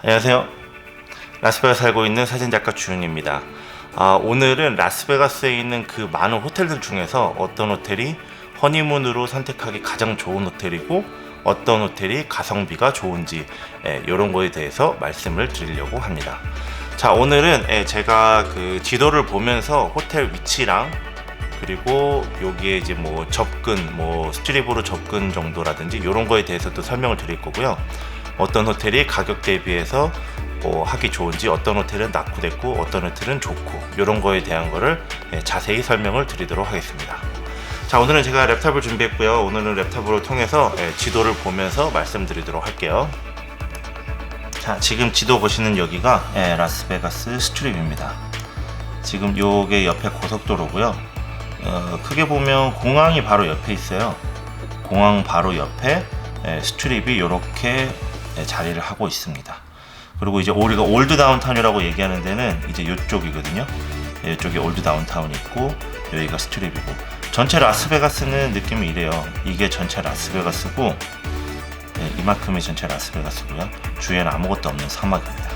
안녕하세요. 라스베가스 살고 있는 사진작가 주윤입니다. 아, 오늘은 라스베가스에 있는 그 많은 호텔들 중에서 어떤 호텔이 허니문으로 선택하기 가장 좋은 호텔이고 어떤 호텔이 가성비가 좋은지 이런 거에 대해서 말씀을 드리려고 합니다. 자 오늘은 예, 제가 그 지도를 보면서 호텔 위치랑 그리고 여기에 이제 뭐 접근, 뭐 스트립으로 접근 정도라든지 이런 거에 대해서도 설명을 드릴 거고요. 어떤 호텔이 가격 대비해서 뭐 하기 좋은지, 어떤 호텔은 낙후됐고, 어떤 호텔은 좋고, 이런 거에 대한 거를 예, 자세히 설명을 드리도록 하겠습니다. 자, 오늘은 제가 랩탑을 준비했고요. 오늘은 랩탑으로 통해서 예, 지도를 보면서 말씀드리도록 할게요. 자, 지금 지도 보시는 여기가 예, 라스베가스 스트립입니다. 지금 요게 옆에 고속도로고요. 어, 크게 보면 공항이 바로 옆에 있어요. 공항 바로 옆에 예, 스트립이 이렇게 자리를 하고 있습니다. 그리고 이제 우리가 올드 다운타운이라고 얘기하는 데는 이제 이쪽이거든요. 예, 이쪽에 올드 다운타운이 있고 여기가 스트립이고 전체 라스베가스는 느낌이 이래요. 이게 전체 라스베가스고 예, 이만큼이 전체 라스베가스고요. 주위에는 아무것도 없는 사막입니다.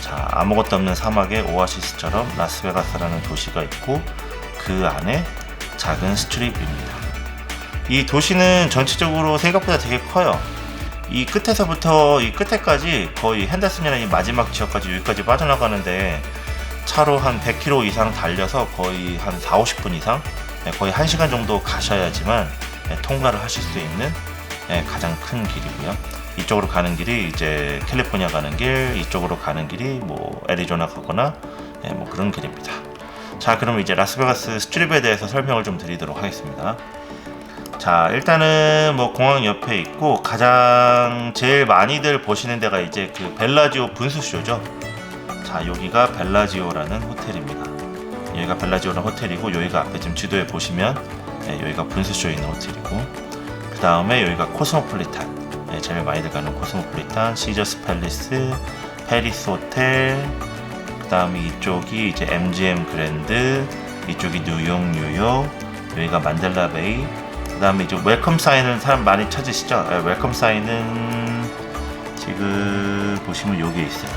자, 아무것도 없는 사막에 오아시스처럼 라스베가스라는 도시가 있고 그 안에 작은 스트립입니다. 이 도시는 전체적으로 생각보다 되게 커요. 이 끝에서부터 이 끝에까지 거의 핸더슨이라는 이 마지막 지역까지 여기까지 빠져나가는데 차로 한 100km 이상 달려서 거의 한 4, 50분 이상 네, 거의 1시간 정도 가셔야지만 네, 통과를 하실 수 있는 네, 가장 큰 길이고요. 이쪽으로 가는 길이 이제 캘리포니아 가는 길, 이쪽으로 가는 길이 뭐 애리조나 가거나 뭐 그런 길입니다. 자, 그럼 이제 라스베가스 스트립에 대해서 설명을 좀 드리도록 하겠습니다. 자, 일단은 뭐 공항 옆에 있고 가장 제일 많이들 보시는 데가 이제 그 벨라지오 분수쇼죠. 자, 여기가 벨라지오라는 호텔입니다. 여기가 벨라지오라는 호텔이고 여기가 앞에 지금 지도에 보시면 네, 여기가 분수쇼 있는 호텔이고 그 다음에 여기가 코스모폴리탄 네, 제일 많이들 가는 코스모폴리탄, 시저스 팰리스, 페리스 호텔 그 다음에 이쪽이 이제 MGM 그랜드 이쪽이 뉴욕 뉴욕 여기가 만델라 베이 그 다음에 이제 웰컴 사인은 사람 많이 찾으시죠? 네, 웰컴 사인은 지금 보시면 여기에 있어요.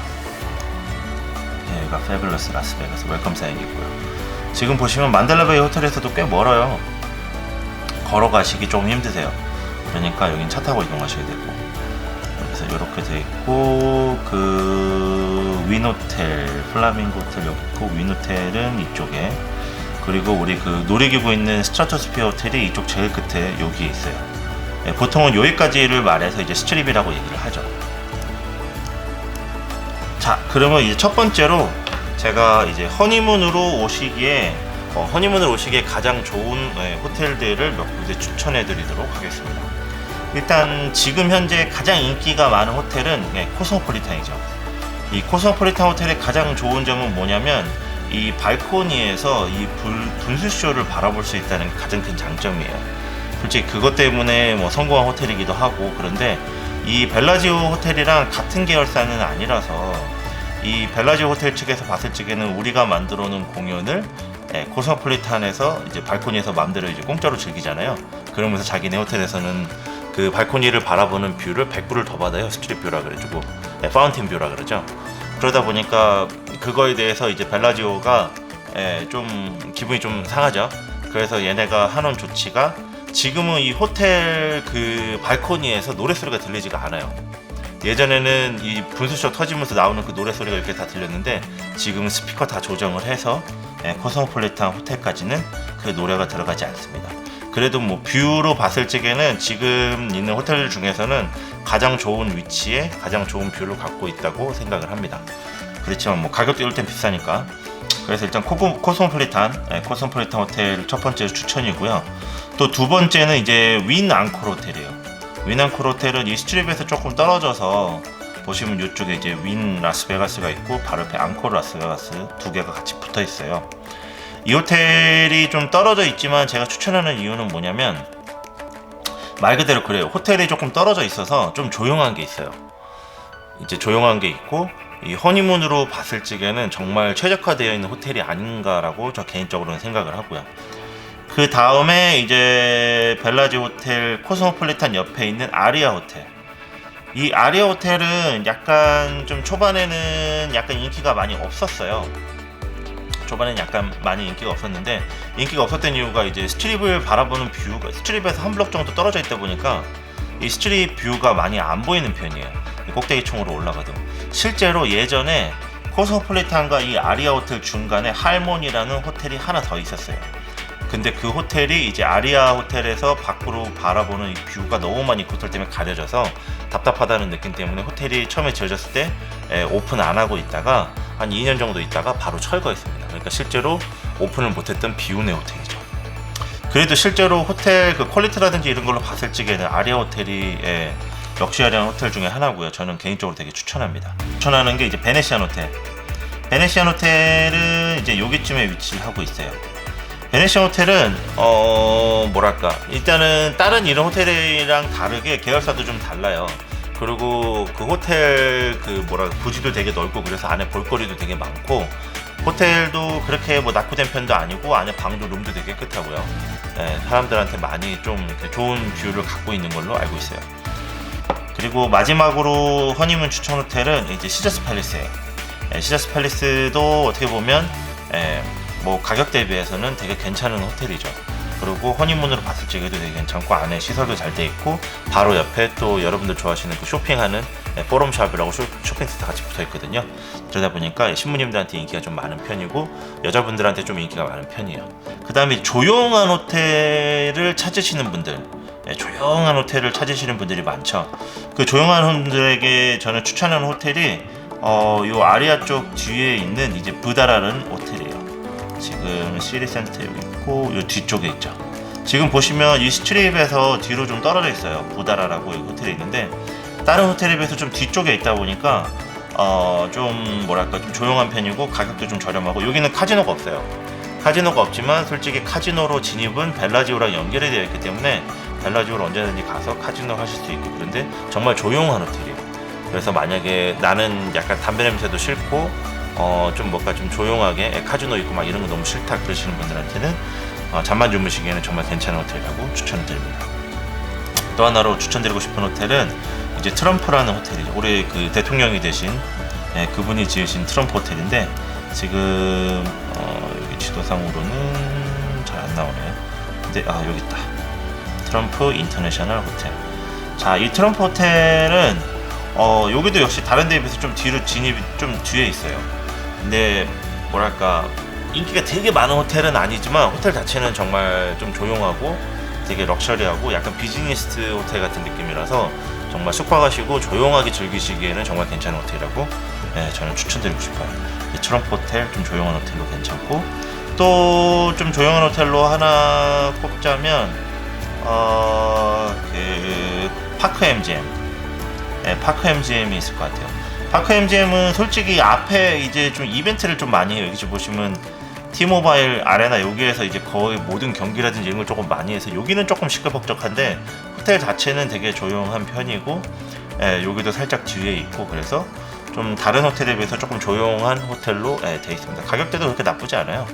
네, 여기가 페블러스 라스베가스 웰컴 사인이고요. 지금 보시면 만델라베이 호텔에서도 꽤 멀어요. 걸어가시기 좀 힘드세요. 그러니까 여긴 차 타고 이동하셔야 되고 그래서 이렇게 돼 있고 그 윈호텔 플라밍고 호텔 여기 있고 윈호텔은 이쪽에 그리고 우리 그 놀이기구 있는 스트라토스피어 호텔이 이쪽 제일 끝에 여기에 있어요. 네, 보통은 여기까지를 말해서 이제 스트립이라고 얘기를 하죠. 자, 그러면 이제 첫 번째로 제가 이제 허니문으로 오시기에 어, 허니문으로 오시기에 가장 좋은 네, 호텔들을 몇 군데 추천해 드리도록 하겠습니다. 일단 지금 현재 가장 인기가 많은 호텔은 네, 코스모폴리탄이죠. 이 코스모폴리탄 호텔의 가장 좋은 점은 뭐냐면 이 발코니에서 이 불, 분수쇼를 바라볼 수 있다는 게 가장 큰 장점이에요. 솔직히 그것 때문에 뭐 성공한 호텔이기도 하고 그런데 이 벨라지오 호텔이랑 같은 계열사는 아니라서 이 벨라지오 호텔 측에서 봤을 적에는 우리가 만들어 놓은 공연을 예, 코스모폴리탄에서 이제 발코니에서 마음대로 이제 공짜로 즐기잖아요. 그러면서 자기네 호텔에서는 그 발코니를 바라보는 뷰를 100불을 더 받아요. 스트릿 뷰라 그래가지고 예, 파운틴 뷰라 그러죠. 그러다 보니까 그거에 대해서 이제 벨라지오가 예, 좀 기분이 좀 상하죠. 그래서 얘네가 하는 조치가 지금은 이 호텔 그 발코니에서 노래 소리가 들리지가 않아요. 예전에는 이 분수쇼 터지면서 나오는 그 노래 소리가 이렇게 다 들렸는데 지금은 스피커 다 조정을 해서 예, 코스모폴리탄 호텔까지는 그 노래가 들어가지 않습니다. 그래도 뭐 뷰로 봤을 적에는 지금 있는 호텔 중에서는 가장 좋은 위치에 가장 좋은 뷰를 갖고 있다고 생각을 합니다. 그렇지만 뭐 가격도 이럴 땐 비싸니까. 그래서 일단 코스모폴리탄, 네, 코스모폴리탄 호텔 첫 번째 추천이고요. 또 두 번째는 이제 윈 앙콜 호텔이에요. 윈 앙콜 호텔은 이 스트립에서 조금 떨어져서 보시면 이쪽에 이제 윈 라스베가스가 있고 바로 옆에 앙콜 라스베가스 두 개가 같이 붙어 있어요. 이 호텔이 좀 떨어져 있지만 제가 추천하는 이유는 뭐냐면 말 그대로 그래요. 호텔이 조금 떨어져 있어서 좀 조용한 게 있어요. 이제 조용한 게 있고 이 허니문으로 봤을 적에는 정말 최적화되어 있는 호텔이 아닌가라고 저 개인적으로는 생각을 하고요. 그 다음에 이제 벨라지 호텔 코스모폴리탄 옆에 있는 아리아 호텔. 이 아리아 호텔은 약간 좀 초반에는 약간 인기가 많이 없었어요. 초반에는 약간 많이 인기가 없었는데 인기가 없었던 이유가 이제 스트립을 바라보는 뷰가 스트립에서 한 블럭 정도 떨어져 있다 보니까 이 스트립 뷰가 많이 안 보이는 편이에요. 이 꼭대기층으로 올라가도 실제로 예전에 코스모폴리탄과 이 아리아 호텔 중간에 할몬이라는 호텔이 하나 더 있었어요. 근데 그 호텔이 이제 아리아 호텔에서 밖으로 바라보는 이 뷰가 너무 많이 그 호텔 때문에 가려져서 답답하다는 느낌 때문에 호텔이 처음에 지어졌을 때 에, 오픈 안 하고 있다가 한 2년 정도 있다가 바로 철거했습니다. 그러니까 실제로 오픈을 못했던 비운의 호텔이죠. 그래도 실제로 호텔 그 퀄리티라든지 이런 걸로 봤을 적에는 아리아 호텔이 예, 럭셔리한 호텔 중에 하나고요. 저는 개인적으로 되게 추천합니다. 추천하는 게 이제 베네시안 호텔. 베네시안 호텔은 이제 여기쯤에 위치하고 있어요. 베네시안 호텔은 어 뭐랄까 일단은 다른 이런 호텔이랑 다르게 계열사도 좀 달라요. 그리고 그 호텔 그 뭐랄까 부지도 되게 넓고 그래서 안에 볼거리도 되게 많고 호텔도 그렇게 뭐 낙후된 편도 아니고 안에 방도 룸도 되게 깨끗하고요. 네, 사람들한테 많이 좀 좋은 뷰를 갖고 있는 걸로 알고 있어요. 그리고 마지막으로 허니문 추천 호텔은 이제 시저스 팰리스예요. 예, 시저스 팰리스도 어떻게 보면 예, 뭐 가격 대비해서는 되게 괜찮은 호텔이죠. 그리고 허니문으로 봤을 적에도 되게 괜찮고 안에 시설도 잘 돼 있고 바로 옆에 또 여러분들 좋아하시는 그 쇼핑하는 예, 포럼샵이라고 쇼, 쇼핑센터 같이 붙어 있거든요. 그러다 보니까 신부님들한테 인기가 좀 많은 편이고 여자분들한테 좀 인기가 많은 편이에요. 그 다음에 조용한 호텔을 찾으시는 분들 예, 조용한 호텔을 찾으시는 분들이 많죠. 그 조용한 분들에게 저는 추천하는 호텔이 어, 요 아리아 쪽 뒤에 있는 이제 부다라는 호텔이에요. 지금 시리센터 여기 있고 요 뒤쪽에 있죠. 지금 보시면 이 스트립에서 뒤로 좀 떨어져 있어요. 부다라라고 이 호텔이 있는데 다른 호텔에 비해서 좀 뒤쪽에 있다 보니까 어, 좀 뭐랄까 좀 조용한 편이고 가격도 좀 저렴하고 여기는 카지노가 없어요. 카지노가 없지만 솔직히 카지노로 진입은 벨라지오랑 연결이 되어 있기 때문에 벨라지오로 언제든지 가서 카지노 하실 수 있고 그런데 정말 조용한 호텔이에요. 그래서 만약에 나는 약간 담배 냄새도 싫고 어, 좀 뭔가 좀 조용하게 에, 카지노 있고 막 이런 거 너무 싫다 그러시는 분들한테는 어, 잠만 주무시기에는 정말 괜찮은 호텔이라고 추천을 드립니다. 또 하나로 추천드리고 싶은 호텔은 이제 트럼프라는 호텔이죠. 올해 그 대통령이 되신 예, 그분이 지으신 트럼프 호텔인데 지금 어, 여기 지도상으로는 잘 안 나오네요. 근데 아 여기 있다. 트럼프 인터내셔널 호텔. 자, 이 트럼프 호텔은 어, 여기도 역시 다른 데에 비해서 좀 뒤로 진입이 좀 뒤에 있어요. 근데 뭐랄까 인기가 되게 많은 호텔은 아니지만 호텔 자체는 정말 좀 조용하고 되게 럭셔리하고 약간 비즈니스 호텔 같은 느낌이라서 정말 숙박하시고 조용하게 즐기시기에는 정말 괜찮은 호텔이라고 네, 저는 추천드리고 싶어요. 이 트럼프 호텔 좀 조용한 호텔로 괜찮고 또 좀 조용한 호텔로 하나 꼽자면 어 그 파크 MGM 네, 파크 MGM이 있을 것 같아요. 파크 MGM은 솔직히 앞에 이제 좀 이벤트를 좀 많이 해요. 여기 지금 보시면 티모바일 아레나 여기에서 이제 거의 모든 경기라든지 이런 걸 조금 많이 해서 여기는 조금 시끌벅적한데 호텔 자체는 되게 조용한 편이고 예, 여기도 살짝 뒤에 있고 그래서 좀 다른 호텔에 비해서 조금 조용한 호텔로 예, 돼 있습니다. 가격대도 그렇게 나쁘지 않아요.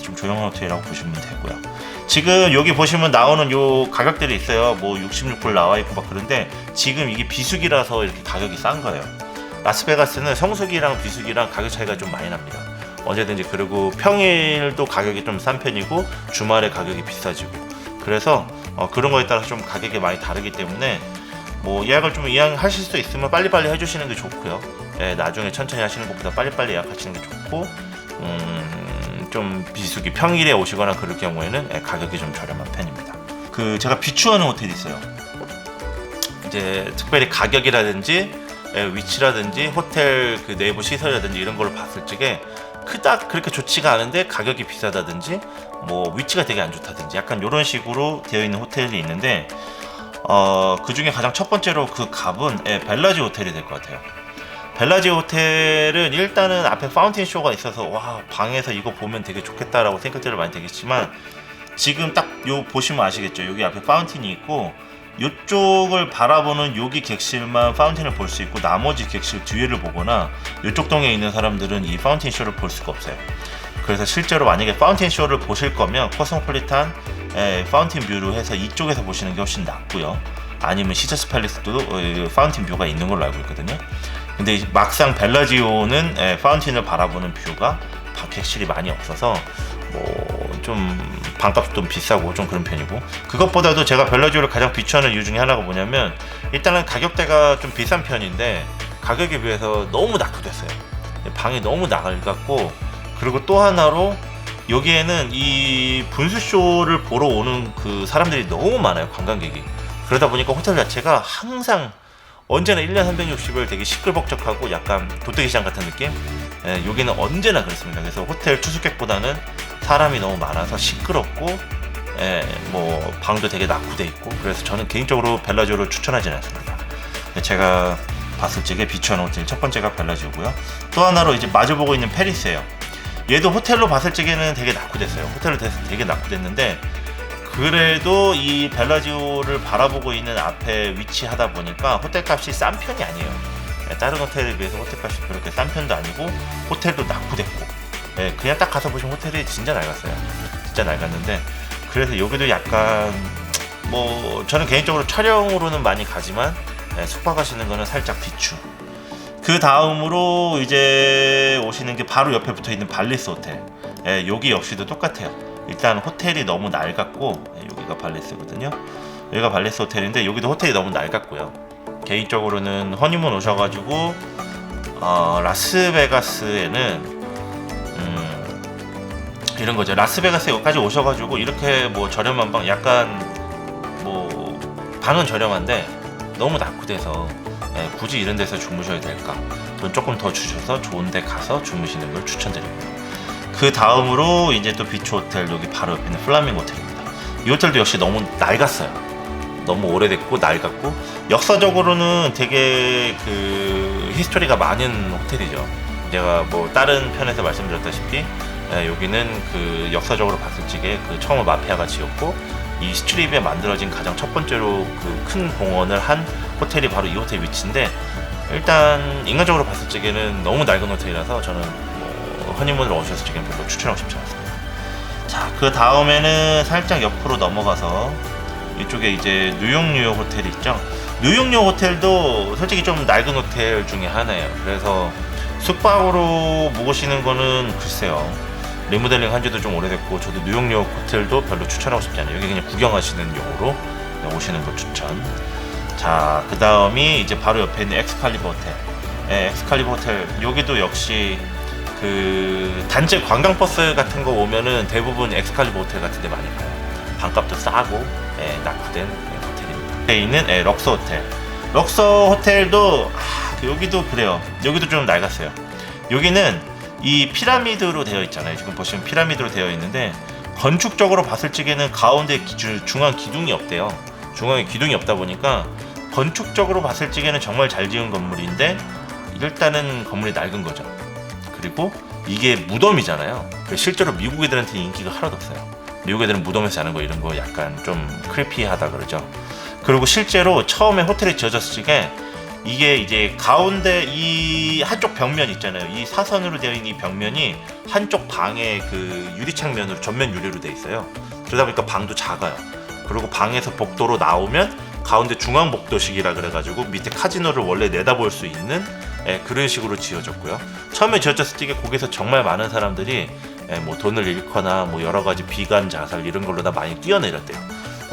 좀 조용한 호텔이라고 보시면 되고요. 지금 여기 보시면 나오는 요 가격들이 있어요. 뭐 66불 나와 있고 막 그런데 지금 이게 비수기라서 이렇게 가격이 싼 거예요. 라스베가스는 성수기랑 비수기랑 가격 차이가 좀 많이 납니다. 언제든지 그리고 평일도 가격이 좀 싼 편이고 주말에 가격이 비싸지고 그래서 어, 그런 거에 따라서 좀 가격이 많이 다르기 때문에 뭐 예약을 좀 예약하실 수 있으면 빨리빨리 해주시는 게 좋고요. 예, 나중에 천천히 하시는 것보다 빨리빨리 예약하시는 게 좋고 음, 좀 비수기 평일에 오시거나 그럴 경우에는 예, 가격이 좀 저렴한 편입니다. 그 제가 비추하는 호텔이 있어요. 이제 특별히 가격이라든지 예, 위치라든지 호텔 그 내부 시설이라든지 이런 걸로 봤을 적에 그닥 그렇게 좋지가 않은데 가격이 비싸다든지 뭐 위치가 되게 안 좋다든지 약간 이런 식으로 되어 있는 호텔이 있는데 어, 그 중에 가장 첫 번째로 그 값은 예, 벨라지 호텔이 될 것 같아요. 벨라지 호텔은 일단은 앞에 파운틴 쇼가 있어서 와 방에서 이거 보면 되게 좋겠다라고 생각들을 많이 되겠지만 지금 딱 요 보시면 아시겠죠? 여기 앞에 파운틴이 있고 이쪽을 바라보는 여기 객실만 파운틴을 볼 수 있고 나머지 객실 뒤를 보거나 이쪽 동에 있는 사람들은 이 파운틴 쇼를 볼 수가 없어요. 그래서 실제로 만약에 파운틴 쇼를 보실 거면 코스모폴리탄 에, 파운틴 뷰로 해서 이쪽에서 보시는 게 훨씬 낫고요. 아니면 시저스 팰리스도 어, 파운틴 뷰가 있는 걸로 알고 있거든요. 근데 이 막상 벨라지오는 예, 파운틴을 바라보는 뷰가 객실이 많이 없어서 뭐 좀 반값도 좀 비싸고 좀 그런 편이고 그것보다도 제가 벨라지오를 가장 비추하는 이유 중에 하나가 뭐냐면 일단은 가격대가 좀 비싼 편인데 가격에 비해서 너무 낙후됐어요. 방이 너무 낡았고 그리고 또 하나로 여기에는 이 분수 쇼를 보러 오는 그 사람들이 너무 많아요 관광객이 그러다 보니까 호텔 자체가 항상 언제나 1년 360일 되게 시끌벅적하고 약간 도떼기 시장 같은 느낌? 예, 여기는 언제나 그렇습니다. 그래서 호텔 투숙객보다는 사람이 너무 많아서 시끄럽고 예, 뭐 방도 되게 낙후돼 있고 그래서 저는 개인적으로 벨라지오를 추천하지는 않습니다. 근데 제가 봤을 적에 비추하는 호텔 첫 번째가 벨라지오고요. 또 하나로 이제 마주 보고 있는 페리스예요. 얘도 호텔로 봤을 적에는 되게 낙후됐어요. 호텔로 돼서 되게 낙후됐는데 그래도 이 벨라지오를 바라보고 있는 앞에 위치하다 보니까 호텔 값이 싼 편이 아니에요. 예, 다른 호텔에 비해서 호텔 값이 그렇게 싼 편도 아니고 호텔도 낙후됐고 예, 그냥 딱 가서 보시면 호텔이 진짜 낡았어요. 진짜 낡았는데 그래서 여기도 약간 뭐 저는 개인적으로 촬영으로는 많이 가지만 예, 숙박하시는 거는 살짝 비추. 그 다음으로 이제 오시는 게 바로 옆에 붙어 있는 발리스 호텔. 예, 여기 역시도 똑같아요. 일단 호텔이 너무 낡았고 예, 여기가 발리스거든요. 여기가 발리스 호텔인데 여기도 호텔이 너무 낡았고요. 개인적으로는 허니문 오셔가지고 어, 라스베가스에는 음, 이런 거죠. 라스베가스 여기까지 오셔가지고 이렇게 뭐 저렴한 방 약간 뭐 방은 저렴한데 너무 낙후돼서 예, 굳이 이런 데서 주무셔야 될까? 돈 조금 더 주셔서 좋은 데 가서 주무시는 걸 추천드립니다. 그 다음으로 이제 또 비치 호텔 여기 바로 옆에 있는 플라밍 호텔입니다. 이 호텔도 역시 너무 낡았어요. 너무 오래됐고 낡았고 역사적으로는 되게 그 히스토리가 많은 호텔이죠. 제가 뭐 다른 편에서 말씀드렸다시피 예, 여기는 그 역사적으로 봤을 적에 그 처음 마피아가 지었고 이 스트립에 만들어진 가장 첫 번째로 그 큰 공헌을 한 호텔이 바로 이 호텔 위치인데 일단 인간적으로 봤을 적에는 너무 낡은 호텔이라서 저는 뭐 허니문을 오셨을 적에는 별로 추천하고 싶지 않습니다. 자, 그 다음에는 살짝 옆으로 넘어가서 이쪽에 이제 뉴욕 뉴욕 호텔이 있죠. 뉴욕 뉴욕 호텔도 솔직히 좀 낡은 호텔 중에 하나예요. 그래서 숙박으로 묵으시는 거는 글쎄요. 리모델링 한 지도 좀 오래됐고 저도 뉴욕 뉴욕 호텔도 별로 추천하고 싶지 않아요. 여기 그냥 구경하시는 용으로 오시는 거 추천. 자, 그 다음이 이제 바로 옆에 있는 엑스칼리버 호텔. 예, 엑스칼리버 호텔. 여기도 역시 그 단체 관광 버스 같은 거 오면은 대부분 엑스칼리버 호텔 같은 데 많이 가요. 방값도 싸고, 예, 낙후된 예, 호텔입니다. 옆에 있는 예, 럭서 호텔. 럭서 호텔도, 아, 그 여기도 그래요. 여기도 좀 낡았어요. 여기는 이 피라미드로 되어 있잖아요. 지금 보시면 피라미드로 되어 있는데, 건축적으로 봤을 적에는 가운데 기- 중앙 기둥이 없대요. 중앙에 기둥이 없다 보니까 건축적으로 봤을 적에는 정말 잘 지은 건물인데 일단은 건물이 낡은 거죠. 그리고 이게 무덤이잖아요. 그 실제로 미국 애들한테 인기가 하나도 없어요. 미국 애들은 무덤에서 자는 거 이런 거 약간 좀 크리피하다 그러죠. 그리고 실제로 처음에 호텔이 지어졌을 적에 이게 이제 가운데 이 한쪽 벽면 있잖아요. 이 사선으로 되어 있는 이 벽면이 한쪽 방에 그 유리창면으로 전면 유리로 돼 있어요. 그러다 보니까 방도 작아요. 그리고 방에서 복도로 나오면 가운데 중앙 복도식이라 그래가지고 밑에 카지노를 원래 내다볼 수 있는 예, 그런 식으로 지어졌고요. 처음에 지어졌을 때 거기서 정말 많은 사람들이 예, 뭐 돈을 잃거나 뭐 여러 가지 비관 자살 이런 걸로 다 많이 뛰어내렸대요.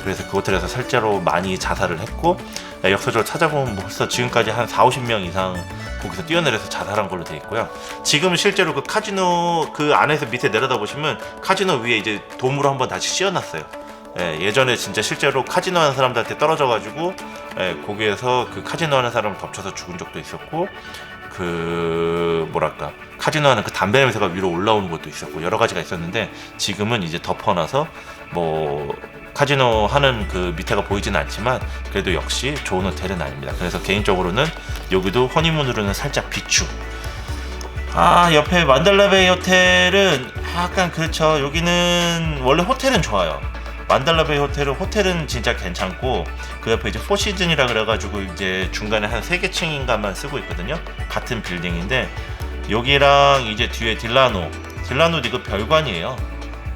그래서 그 호텔에서 실제로 많이 자살을 했고 예, 역사적으로 찾아보면 뭐 벌써 지금까지 한 4, 50명 이상 거기서 뛰어내려서 자살한 걸로 돼 있고요. 지금 실제로 그 카지노 그 안에서 밑에 내려다 보시면 카지노 위에 이제 돔으로 한번 다시 씌워놨어요. 예, 예전에 진짜 실제로 카지노 하는 사람들한테 떨어져가지고 예, 거기에서 그 카지노 하는 사람을 덮쳐서 죽은 적도 있었고 그 뭐랄까 카지노 하는 그 담배 냄새가 위로 올라오는 것도 있었고 여러 가지가 있었는데 지금은 이제 덮어놔서 뭐 카지노 하는 그 밑에가 보이지는 않지만 그래도 역시 좋은 호텔은 아닙니다. 그래서 개인적으로는 여기도 허니문으로는 살짝 비추. 아 옆에 만달라베이 호텔은 약간 그렇죠. 여기는 원래 호텔은 좋아요. 만달라베이 호텔은 호텔은 진짜 괜찮고 그 옆에 이제 포시즌이라 그래가지고 이제 중간에 한 세 개 층인가만 쓰고 있거든요. 같은 빌딩인데 여기랑 이제 뒤에 딜라노 딜라노도 이거 별관이에요.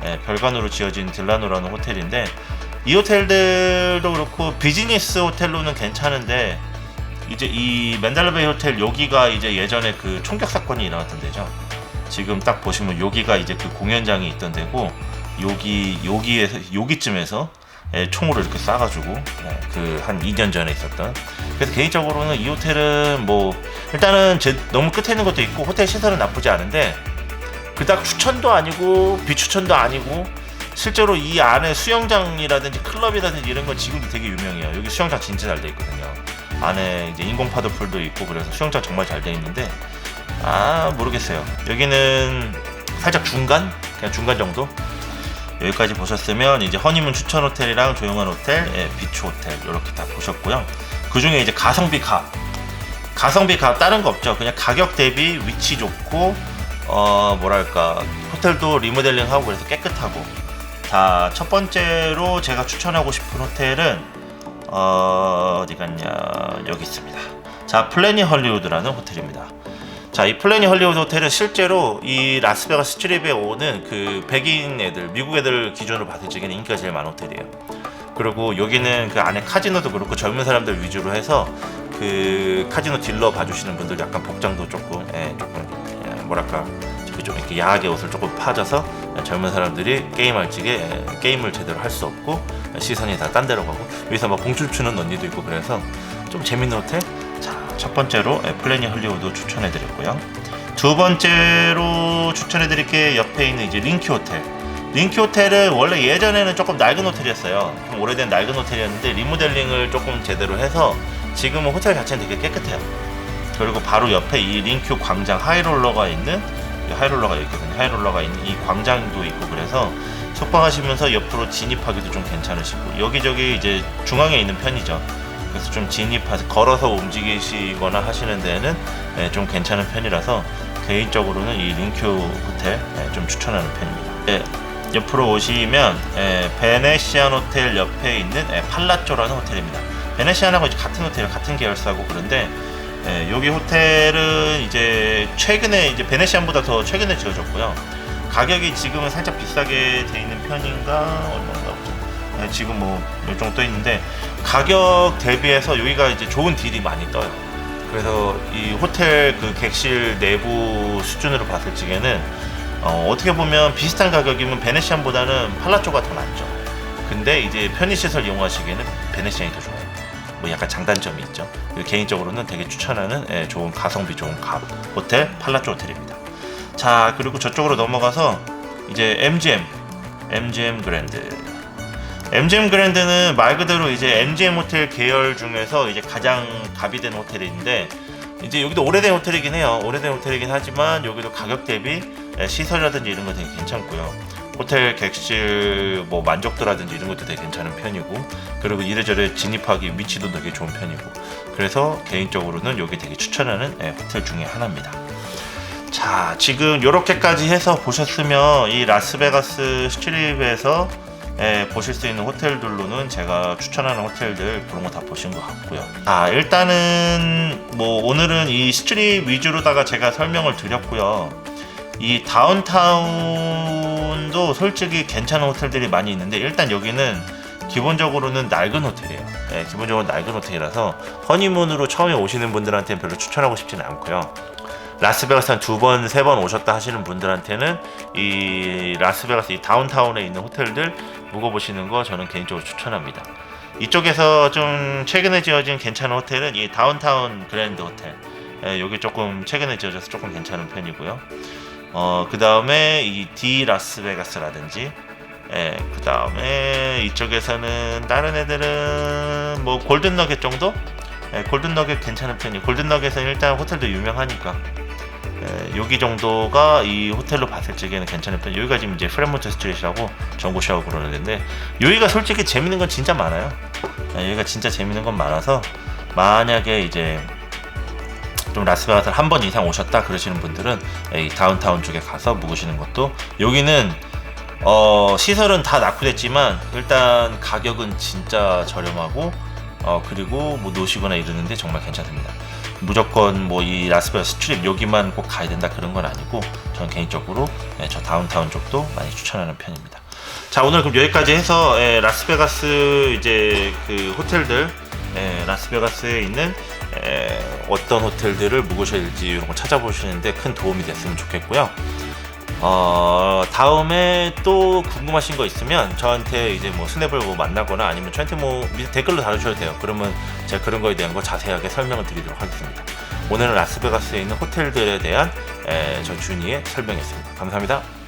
예, 별관으로 지어진 딜라노라는 호텔인데 이 호텔들도 그렇고 비즈니스 호텔로는 괜찮은데 이제 이 맨달라베이 호텔 여기가 이제 예전에 그 총격 사건이 일어났던 데죠. 지금 딱 보시면 여기가 이제 그 공연장이 있던 데고 여기 여기에서 여기쯤에서 예, 총으로 이렇게 쏴가지고 그한 2년 전에 있었던 그래서 개인적으로는 이 호텔은 뭐 일단은 제 너무 끝에 있는 것도 있고 호텔 시설은 나쁘지 않은데 그닥 추천도 아니고 비추천도 아니고 실제로 이 안에 수영장이라든지 클럽이라든지 이런 건 지금도 되게 유명해요. 여기 수영장 진짜 잘 돼 있거든요. 안에 이제 인공 파도풀도 있고 그래서 수영장 정말 잘 돼 있는데 아 모르겠어요. 여기는 살짝 중간 그냥 중간 정도. 여기까지 보셨으면 이제 허니문 추천 호텔이랑 조용한 호텔, 예, 비추 호텔 이렇게 다 보셨고요. 그 중에 이제 가성비 가 가성비 가 다른 거 없죠. 그냥 가격 대비 위치 좋고 어 뭐랄까 호텔도 리모델링 하고 그래서 깨끗하고 자 첫 번째로 제가 추천하고 싶은 호텔은 어, 어디 갔냐 여기 있습니다. 자 플래니 헐리우드라는 호텔입니다. 자, 이 플래니 헐리우드 호텔은 실제로 이 라스베가스 스트립에 오는 그 백인 애들, 미국 애들 기준으로 봤을 적에는 인기가 제일 많은 호텔이에요. 그리고 여기는 그 안에 카지노도 그렇고 젊은 사람들 위주로 해서 그 카지노 딜러 봐주시는 분들 약간 복장도 조금, 예, 조금, 예, 뭐랄까, 저기 좀 이렇게 야하게 옷을 조금 파져서 젊은 사람들이 게임할 적에 예, 게임을 제대로 할 수 없고 시선이 다 딴 데로 가고 여기서 막 봉출 추는 언니도 있고 그래서 좀 재밌는 호텔? 자, 첫 번째로 예, 플래니 헐리우드 추천해드렸고요. 두 번째로 추천해드릴 게 옆에 있는 이제 링키 호텔. 링키 호텔은 원래 예전에는 조금 낡은 호텔이었어요. 좀 오래된 낡은 호텔이었는데 리모델링을 조금 제대로 해서 지금은 호텔 자체는 되게 깨끗해요. 그리고 바로 옆에 이 링큐 광장 하이롤러가 있는 이 하이롤러가 있거든요. 하이롤러가 있는 이 광장도 있고 그래서 숙박하시면서 옆으로 진입하기도 좀 괜찮으시고 여기저기 이제 중앙에 있는 편이죠. 그래서 좀 진입해서 걸어서 움직이시거나 하시는 데는 예, 좀 괜찮은 편이라서 개인적으로는 이 링큐 호텔 예, 좀 추천하는 편입니다. 예, 옆으로 오시면 예, 베네시안 호텔 옆에 있는 예, 팔라쪼라는 호텔입니다. 베네시안하고 이제 같은 호텔, 같은 계열사고 그런데 예, 여기 호텔은 이제 최근에 이제 베네시안보다 더 최근에 지어졌고요. 가격이 지금은 살짝 비싸게 돼 있는 편인가 얼마인가 예, 지금 뭐몇 정도 떠 있는데 가격 대비해서 여기가 이제 좋은 딜이 많이 떠요. 그래서 이 호텔 그 객실 내부 수준으로 봤을 적에는 어, 어떻게 보면 비슷한 가격이면 베네시안보다는 팔라쪼가 더 낫죠. 근데 이제 편의시설 이용하시기에는 베네시안이 더 좋아요. 뭐 약간 장단점이 있죠. 개인적으로는 되게 추천하는 예, 좋은 가성비 좋은 가 호텔 팔라쪼 호텔입니다. 자 그리고 저쪽으로 넘어가서 이제 MGM MGM 그랜드 MGM 그랜드는 말 그대로 이제 MGM 호텔 계열 중에서 이제 가장 갑이 된 호텔인데 이제 여기도 오래된 호텔이긴 해요. 오래된 호텔이긴 하지만 여기도 가격 대비 예, 시설이라든지 이런 거 되게 괜찮고요. 호텔 객실 뭐 만족도라든지 이런 것도 되게 괜찮은 편이고 그리고 이래저래 진입하기 위치도 되게 좋은 편이고 그래서 개인적으로는 여기 되게 추천하는 예, 호텔 중에 하나입니다. 자 지금 이렇게까지 해서 보셨으면 이 라스베가스 스트립에서 예, 보실 수 있는 호텔들로는 제가 추천하는 호텔들 그런 거 다 보신 것 같고요. 아 일단은 뭐 오늘은 이 스트립 위주로다가 제가 설명을 드렸고요. 이 다운타운도 솔직히 괜찮은 호텔들이 많이 있는데 일단 여기는 기본적으로는 낡은 호텔이에요. 예, 기본적으로 낡은 호텔이라서 허니문으로 처음에 오시는 분들한테는 별로 추천하고 싶지는 않고요. 라스베가스 한 두 번, 세 번 오셨다 하시는 분들한테는 이 라스베가스 이 다운타운에 있는 호텔들 묵어보시는 거 저는 개인적으로 추천합니다. 이쪽에서 좀 최근에 지어진 괜찮은 호텔은 이 다운타운 그랜드 호텔. 예, 여기 조금 최근에 지어져서 조금 괜찮은 편이고요. 어, 그 다음에 이 디 라스베가스라든지, 예, 그 다음에 이쪽에서는 다른 애들은 뭐 골든 너겟 정도? 예, 골든 너겟 괜찮은 편이. 골든 너겟은 일단 호텔도 유명하니까. 예, 여기 정도가 이 호텔로 봤을 적에는 괜찮은 편. 여기가 지금 이제 프레몬트 스트릿이라고 전고시하고 그러는 데인데 여기가 솔직히 재밌는 건 진짜 많아요. 예, 여기가 진짜 재밌는 건 많아서 만약에 이제 좀 라스베가스 한번 이상 오셨다 그러시는 분들은 이 다운타운 쪽에 가서 묵으시는 것도 여기는 어, 시설은 다 낙후됐지만 일단 가격은 진짜 저렴하고 어, 그리고 뭐 노시거나 이러는데 정말 괜찮습니다. 무조건 뭐 이 라스베가스 스트립 여기만 꼭 가야 된다 그런 건 아니고 저는 개인적으로 네, 저 다운타운 쪽도 많이 추천하는 편입니다. 자 오늘 그럼 여기까지 해서 예, 라스베가스 이제 그 호텔들 예, 라스베가스에 있는 예, 어떤 호텔들을 묵으셔야 될지 이런 거 찾아보시는데 큰 도움이 됐으면 좋겠고요. 어, 다음에 또 궁금하신 거 있으면 저한테 이제 뭐 스냅을 뭐 만나거나 아니면 저한테 뭐 밑에 댓글로 달아주셔도 돼요. 그러면 제가 그런 거에 대한 거 자세하게 설명을 드리도록 하겠습니다. 오늘은 라스베가스에 있는 호텔들에 대한 에, 저 준이의 설명이었습니다. 감사합니다.